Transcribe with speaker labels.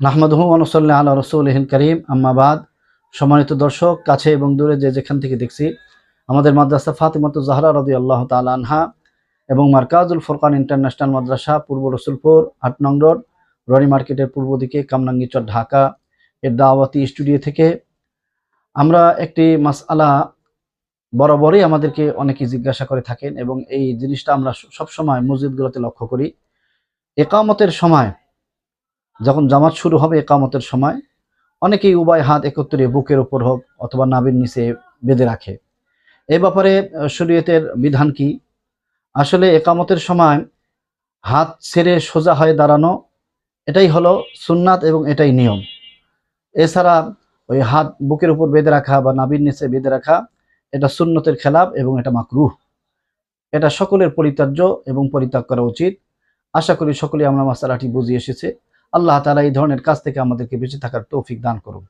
Speaker 1: নাহমাদহু অনুসল্লাহ আল্লাহ রসুলহিন করিম। আম্মাবাদ সম্মানিত দর্শক, কাছে এবং দূরে যে যেখান থেকে দেখছি, আমাদের মাদ্রাসা ফাতিমত জাহরা রদি আল্লাহ তাল আনহা এবং মার্কাজুল ফোরকান ইন্টারন্যাশনাল মাদ্রাসা, পূর্ব রসুলপুর, আট নং রোড, রনি মার্কেটের পূর্ব দিকে, কামরাঙ্গিচর, ঢাকা। এর দাওয়াতি স্টুডিও থেকে আমরা একটি মাসআলা বরাবরই আমাদেরকে অনেকে জিজ্ঞাসা করে থাকেন এবং এই জিনিসটা আমরা সবসময় মসজিদগুলোতে লক্ষ্য করি। একামতের সময় যখন জামাত শুরু হবে একামতের সময়, অনেকেই উভয় হাত একত্রে বুকের উপর হোক অথবা নাবির নিচে বেঁধে রাখে। এ ব্যাপারে শরীয়তের বিধান কি? আসলে একামতের সময় হাত ছেড়ে সোজা হয়ে দাঁড়ানো, এটাই হলো সুন্নাত এবং এটাই নিয়ম। এছাড়া ওই হাত বুকের উপর বেঁধে রাখা বা নাবির নিচে বেঁধে রাখা, এটা সুন্নতের খেলাপ এবং এটা মাকরুহ। এটা সকলের পরিত্যাজ্য এবং পরিত্যাগ করা উচিত। আশা করি সকলে আমরা মাসালাটি বুঝিয়ে এসেছে। আল্লাহ তালা এই ধরনের কাজ থেকে আমাদেরকে বেঁচে থাকার তৌফিক দান করুন।